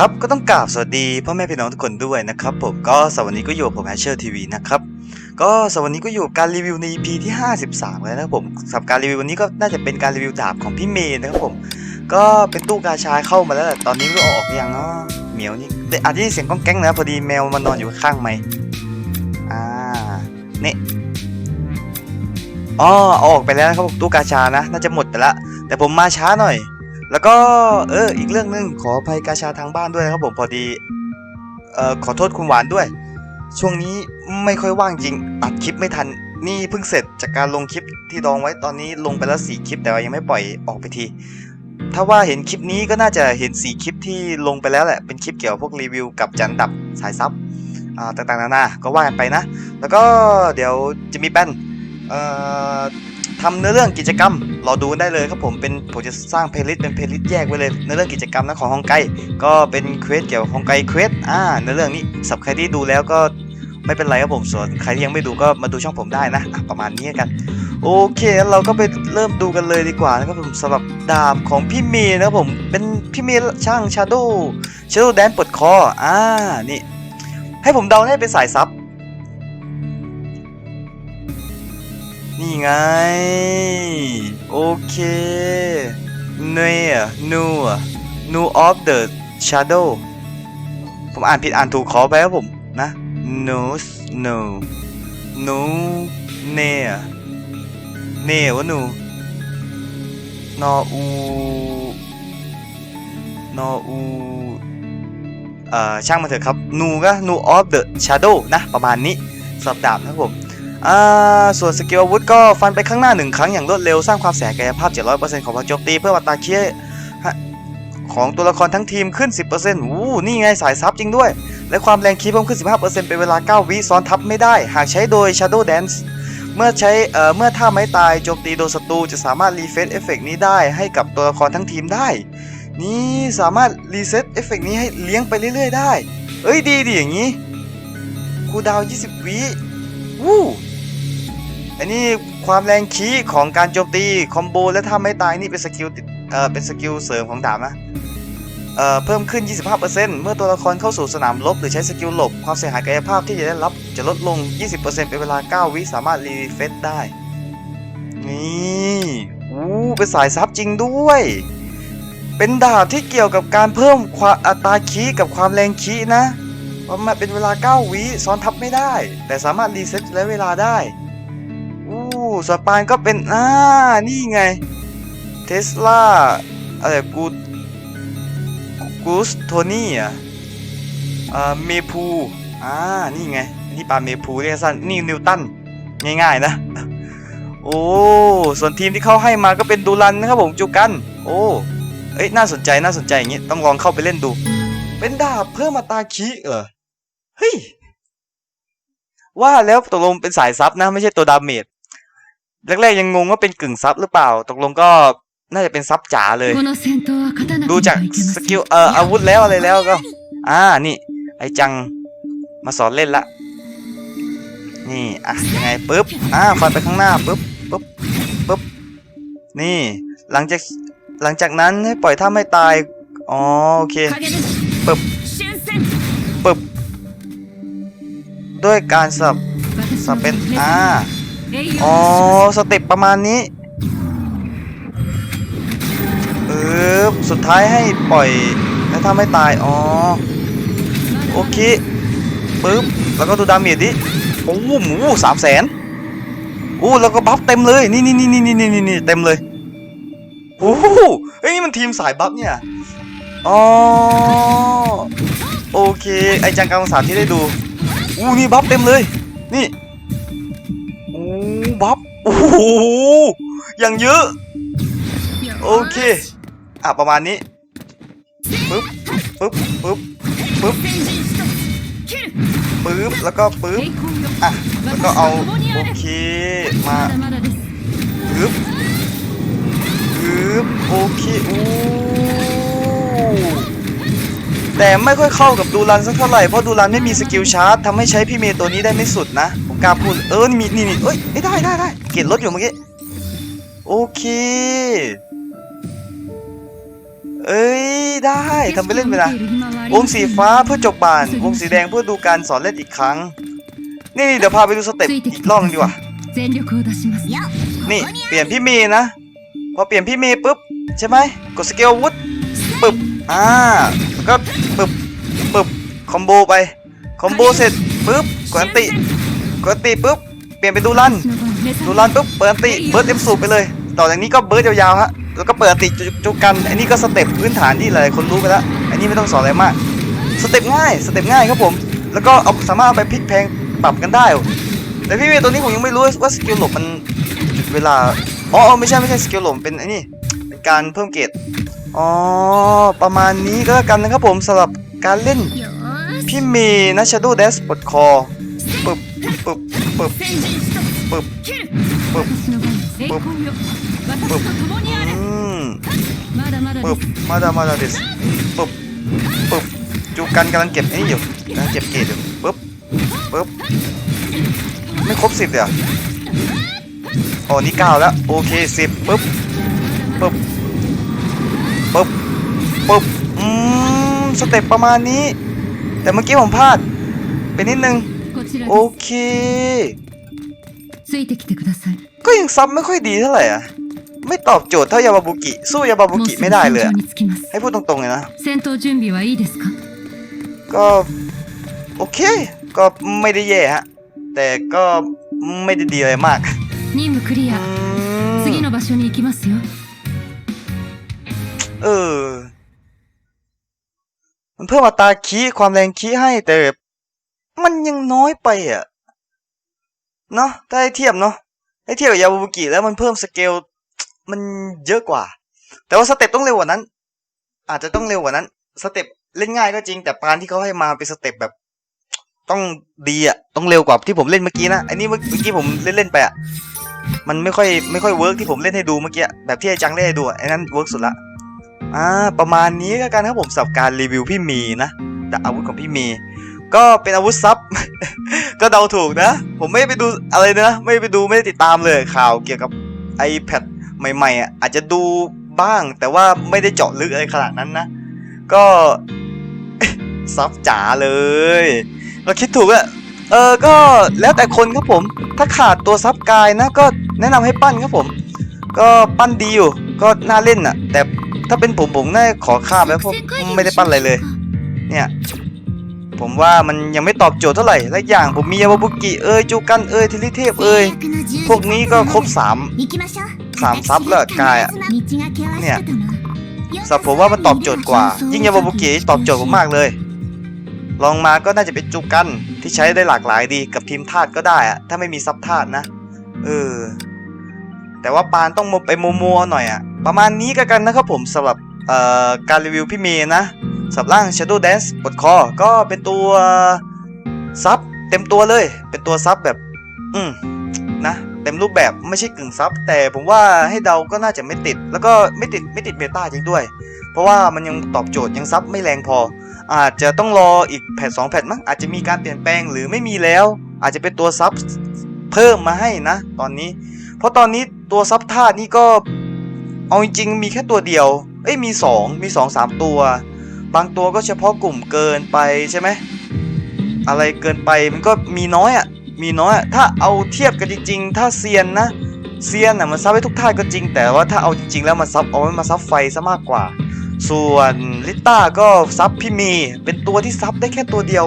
ครับก็ต้องกราบสวัสดีพ่อแม่พี่น้องทุกคนด้วยนะครับผมก็สวัสดีก็อยู่กับผมแฮชเชอร์ทีวีนะครับก็สวัสดีก็อยู่การรีวิวใน EP ที่ 53 แล้วนะครับผมสำหรับการรีวิววันนี้ก็น่าจะเป็นการรีวิวดาบของพี่เมย์นะครับผมก็เป็นตู้กาชาเข้ามาแล้วแหละตอนนี้ไม่ออกยังเนาะเหมียวนี่แต่อาจจะเสียงก้องแก๊งนะพอดีแมวมันนอนอยู่ข้างไหมอ่าเนี่ยอ๋อออกไปแล้วนะครับตู้กาชานะ น่าจะหมดไปละแต่ผมมาช้าหน่อย แล้วก็เอออีกเรื่องหนึ่งขออภัยกาชาทางบ้านด้วยนะครับผมพอดีเอ่อขอโทษคุณหวานด้วย ช่วงนี้ไม่ค่อยว่างจริงตัดคลิปไม่ทันนี่เพิ่งเสร็จจากการลงคลิปที่ดองไว้ตอนนี้ลงไปแล้วสี่คลิปแต่ว่ายังไม่ปล่อยออกไปที ถ้าว่าเห็นคลิปนี้ก็น่าจะเห็นสี่คลิปที่ลงไปแล้วแหละเป็นคลิปเกี่ยวกับพวกรีวิวกับจันดับสายซับอ่าต่างๆนานาก็ว่ากันไปนะ แล้วก็เดี๋ยวจะมีแป้นเอ่อำเนื้อเรื่องกิจกรรมรอดูได้เลยครับผมเป็นผมจะสร้างเพลย์ลิสต์เป็นเพลย์ลิสต์แยกไว้เลยเนื้อเรื่องกิจกรรมนะของฮองไกก็เป็นเควสเกี่ยวกับฮองไกเควสอ่าเนื้อเรื่องนี้สับใครที่ดูแล้วก็ไม่เป็นไรครับผมส่วนใครที่ยังไม่ดูก็มาดูช่องผมได้นะประมาณนี้กันโอเคเราก็ไปเริ่มดูกันเลยดีกว่านะครับผมสำหรับดาบของพี่เมย์นะครับผมเป็นพี่เมย์ช่างชาโดว์ชาโดว์แดนปลดคออ่านี่ให้ผมเดาให้เป็นสายซับ ไง โอเคเนยนูนูออฟเดอะชาโดผมอ่านผิดอ่านถูกขอไปครับผมนะ no no no เนเนวะนูนออูนออูเอ่อช่างมันเถอะครับนูก็นูออฟเดอะชาร์โดนะ ประมาณนี้สับดาบนะผม ส่วนสกิลอาวุธก็ฟันไปข้างหน้าหนึ่งครั้งอย่างรวดเร็วสร้างความเสียหายกายภาพ 700%ของพลังโจมตีเพื่อวัตตาเคียของตัวละครทั้งทีมขึ้น 10%อู้นี่ไงสายซับจริงด้วย และความแรงคีย์เพิ่มขึ้น 15%เป็นเวลา 9 วิซ้อนทับไม่ได้ หากใช้โดย Shadow Dance เมื่อใช้เอ่อเมื่อท่าไม้ตายโจมตีโดนศัตรูจะสามารถรีเฟซเอฟเฟกนี้ได้ให้กับตัวละครทั้งทีมได้ นี่สามารถรีเซ็ตเอฟเฟกนี้ให้เลี้ยงไปเรื่อยๆได้ เอ้ยดีดีอย่างนี้คูดาว 20 วิวู้ อันนี้ความแรงคีของการโจมตีคอมโบและถ้าไม่ตายนี่เป็นสกิลเอ่อเป็นสกิลเสริมของดาบนะเอ่อเพิ่มขึ้น 25%เมื่อตัวละครเข้าสู่สนามรบหรือใช้สกิลหลบ ความเสียหายกายภาพที่จะได้รับจะลดลง 20%เป็นเวลา 9 วิสามารถรีเฟซได้ นี่อู้เป็นสายซับจริงด้วย เป็นดาบที่เกี่ยวกับการเพิ่มความอัตราคีกับความแรงคีนะเพราะมันเป็นเวลา 9 วิซ้อนทับไม่ได้ แต่สามารถรีเซ็ตและเวลาได้ สปานก็เป็นอ่านี่ไงเทสลาอะไรกูกูสโทนี่อะอ่าเมพูอ่านี่ไงนี่ปลาเมพูเรียกสั้นนี่นิวตันง่ายๆนะ โอ้ส่วนทีมที่เขาให้มาก็เป็นดูรันนะครับผมจูกัน โอ้เอ้ยน่าสนใจน่าสนใจอย่างงี้ต้องลองเข้าไปเล่นดู เป็นดาบเพิ่มมาตาคิเหรอเฮ้ยว่าแล้วตกลงเป็นสายซับนะ ไม่ใช่ตัวดาเมจ แรกๆยังงงว่าเป็นกึ่งซับหรือเปล่า ตกลงก็น่าจะเป็นซับจ๋าเลย ดูจากสกิลเอ่ออาวุธแล้วอะไรแล้วก็ อ่านี่ ไอจังมาสอนเล่นละ นี่ อะยังไงปุ๊บ อ่าฟันไปข้างหน้าปุ๊บปุ๊บปุ๊บ นี่ หลังจากหลังจากนั้นให้ปล่อยท่าไม่ตาย อ๋อโอเคปุ๊บปุ๊บ ด้วยการสับสับเป็น อ่า อ๋อสเต็ปประมาณนี้เออสุดท้ายให้ปล่อยแล้วถ้าไม่ตายอ๋อโอเคปึ๊บแล้วก็ดูดาเมจดิโอ้โหมูสามแสนโอ้แล้วก็บัฟเต็มเลยนี่นี่นี่นี่นี่นี่นี่เต็มเลยโอ้โหเฮ้ยนี่มันทีมสายบัฟเนี่ยอ๋อโอเคไอจังกลางสามที่ได้ดูอู้นี่บัฟเต็มเลยนี่ บ๊อบโอ้โหยังเยอะ โอเคอะประมาณนี้ปึ๊บปึ๊บปึ๊บปึ๊บปึ๊บแล้วก็ปึ๊บอะแล้วก็เอาโอเคมาปึ๊บปึ๊บโอเคอู้แต่ไม่ค่อยเข้ากับดูรันสักเท่าไหร่เพราะดูรันไม่มีสกิลชาร์จทำให้ใช้พี่เมย์ตัวนี้ได้ไม่สุดนะ กล้าพูดเออมีนี่นี่เอ้ยได้ได้ได้เกลียดรถอยู่เมื่อกี้โอเค เอ้ยได้ทำไปเล่นไปนะวงสีฟ้าเพื่อจบบาน วงสีแดงเพื่อดูการสอนเล่นอีกครั้ง นี่เดี๋ยวพาไปดูสเต็ปอีกรอบงดีกว่านี่เปลี่ยนพี่เมย์นะ พอเปลี่ยนพี่เมย์ปุ๊บใช่ไหมกดสเกลวุฒปุ๊บอ่าก็ปุ๊บปุ๊บคอมโบไปคอมโบเสร็จปุ๊บกดอันติ กดติปุ๊บเปลี่ยนเป็นดูรันดูรันปุ๊บเปิดติเบิร์ดเอ็มสูบไปเลย ต่อจากนี้ก็เบิร์ดยาวๆฮะแล้วก็เปิดติจุจุกันอันนี้ก็สเต็ปพื้นฐานที่หลายคนรู้ไปแล้วอันนี้ไม่ต้องสอนอะไรมากสเต็ปง่ายสเต็ปง่ายครับผม แล้วก็เอาสามารถไปพลิกแพงปรับกันได้ แต่พี่เมย์ตัวนี้ผมยังไม่รู้ว่าสกิลหลบมันหยุดเวลาอ๋อไม่ใช่ไม่ใช่สกิลหลบเป็นไอ้นี่เป็นการเพิ่มเกรดอ๋อประมาณนี้ก็แล้วกันนะครับผมสำหรับการเล่นพี่เมย์นะ Shadow Dash ปดคอ ปึ๊บปึ๊บปึ๊บปึ๊บปึ๊บปึ๊บปึ๊บอืมปึ๊บมาดามาดาเดสปึ๊บปึ๊บจูกันกำลังเก็บไอ้อยู่นะเก็บเกตอยู่ปึ๊บปึ๊บไม่ครบสิบเดี๋ยวอ๋อนี่เก้าแล้วโอเคสิบปึ๊บปึ๊บปึ๊บปึ๊บอืมสเต็ปประมาณนี้ แต่เมื่อกี้ผมพลาดไปนิดนึง โอเค ก็ยังซับไม่ค่อยดีเท่าไหร่อะ ไม่ตอบโจทย์เท่ายาบาบุกิ สู้ยาบาบุกิไม่ได้เลย ให้พูดตรงๆเลยนะ ก็ โอเค ก็ไม่ได้แย่ฮะ แต่ก็ไม่ได้ดีอะไรมากเออมันเพิ่มอัตาคีความแรงคีให้แต่ มันยังน้อยไปอะเนาะถ้าให้เทียบเนาะให้เทียบกับยาบุกิแล้วมันเพิ่มสเกลมันเยอะกว่า แต่ว่าสเต็ปต้องเร็วกว่านั้น อาจจะต้องเร็วกว่านั้น สเต็ปเล่นง่ายก็จริง แต่ปานที่เขาให้มาเป็นสเต็ปแบบ ต้องดีอะต้องเร็วกว่าที่ผมเล่นเมื่อกี้นะอันนี้เมื่อเมื่อกี้ผมเล่นเล่นๆไปอะมันไม่ค่อยไม่ค่อยเวิร์กที่ผมเล่นให้ดูเมื่อกี้แบบที่ไอ้จังเล่นให้ดูไอ้นั้นเวิร์กสุดละอ่าประมาณนี้ก็กันครับผมสำหรับการรีวิวพี่มีนะแต่อาวุธของพี่มี ก็เป็นอาวุธซับ ก็เดาถูกนะ ผมไม่ไปดูอะไรนะ ไม่ไปดูไม่ได้ติดตามเลยข่าวเกี่ยวกับ iPad ใหม่ๆอะอาจจะดูบ้าง แต่ว่าไม่ได้เจาะลึกอะไรขนาดนั้นนะ ก็ซับจ๋าเลย เราคิดถูกอะเออก็แล้วแต่คนครับผม ถ้าขาดตัวซับกายนะก็แนะนำให้ปั้นครับผม ก็ปั้นดีอยู่ ก็น่าเล่นอะแต่ถ้าเป็นผมผมน่าขอข้ามแล้วเพราะไม่ได้ปั้นอะไรเลย เนี่ย ผมว่ามันยังไม่ตอบโจทย์เท่าไหร่และอย่างผมมียามาบุกิเอ้ยจูกันเอ้ยทิลิเทพเอ้ยพวกนี้ก็ครบสามสามซับแล้วกายอะเนี่ยสำหรับผมว่ามันตอบโจทย์กว่า ยิ่งยามาบุกิตอบโจทย์ผมมากเลยลองมาก็น่าจะเป็นจูกันที่ใช้ได้หลากหลายดีกับทีมธาตุก็ได้อะถ้าไม่มีซับธาตุนะเออแต่ว่าปานต้องไปมัวๆหน่อยอะประมาณนี้ก็กันนะครับผมสำหรับเอ่อการรีวิวพี่เมย์นะ สับร่าง Shadow Dance ปลดคอ ก็เป็นตัวซับเต็มตัวเลย เป็นตัวซับแบบ อืมนะ เต็มรูปแบบไม่ใช่กึ่งซับ แต่ผมว่าให้เดาก็น่าจะไม่ติด แล้วก็ไม่ติดไม่ติดเมตาจริงด้วย เพราะว่ามันยังตอบโจทย์ยังซับไม่แรงพอ อาจจะต้องรออีกแพทสองแพทมั้งอาจจะมีการเปลี่ยนแปลงหรือไม่มีแล้ว อาจจะเป็นตัวซับเพิ่มมาให้นะ ตอนนี้ เพราะตอนนี้ตัวซับธาตุนี่ก็เอาจริงๆมีแค่ตัวเดียว เอ้ยมีสองมีสองสามตัว บางตัวก็เฉพาะกลุ่มเกินไปใช่ไหมอะไรเกินไปมันก็มีน้อยอะมีน้อยอะถ้าเอาเทียบกันจริง ๆ ถ้าเซียนนะเซียนอะมันซับให้ทุกท่าก็จริง แต่ว่าถ้าเอาจริง ๆ แล้วมันซับเอาไว้มาซับไฟซะมากกว่า ส่วนลิต้าก็ซับพี่มีเป็นตัวที่ซับได้แค่ตัวเดียว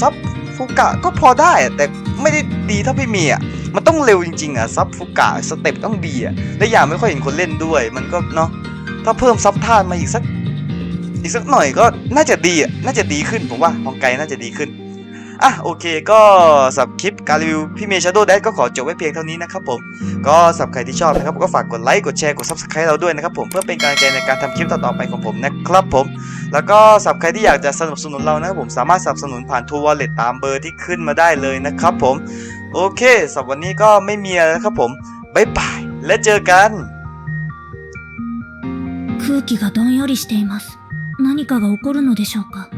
ซับฟุกะก็พอได้แต่ไม่ได้ดีเท่าพี่มีอะมันต้องเร็วจริงๆอะซับฟุกะสเต็ปต้องดีอะและอย่างไม่ค่อยเห็นคนเล่นด้วย มันก็เนาะถ้าเพิ่มซับท่าตุมาอีกสัก อีกสักหน่อยก็น่าจะดีอะน่าจะดีขึ้นผมว่าฮองไกลน่าจะดีขึ้นอะโอเคก็สับคลิปการรีวิวพี่เมย์ชาโดว์แดดก็ขอจบไว้เพียงเท่านี้นะครับผมก็สับใครที่ชอบนะครับก็ฝากกดไลค์กดแชร์กดซับสไครต์เราด้วยนะครับผมเพื่อเป็นกำลังใจในการทำคลิปต่อๆไปของผมนะครับผม แล้วก็สับใครที่อยากจะสนับสนุนเรานะครับผมสามารถสนับสนุนผ่านทูวอลเล็ตตามเบอร์ที่ขึ้นมาได้เลยนะครับผม โอเคสับวันนี้ก็ไม่มีแล้วครับผมบายบายและเจอกัน空気がどんよりしています何かが起こるのでしょうか？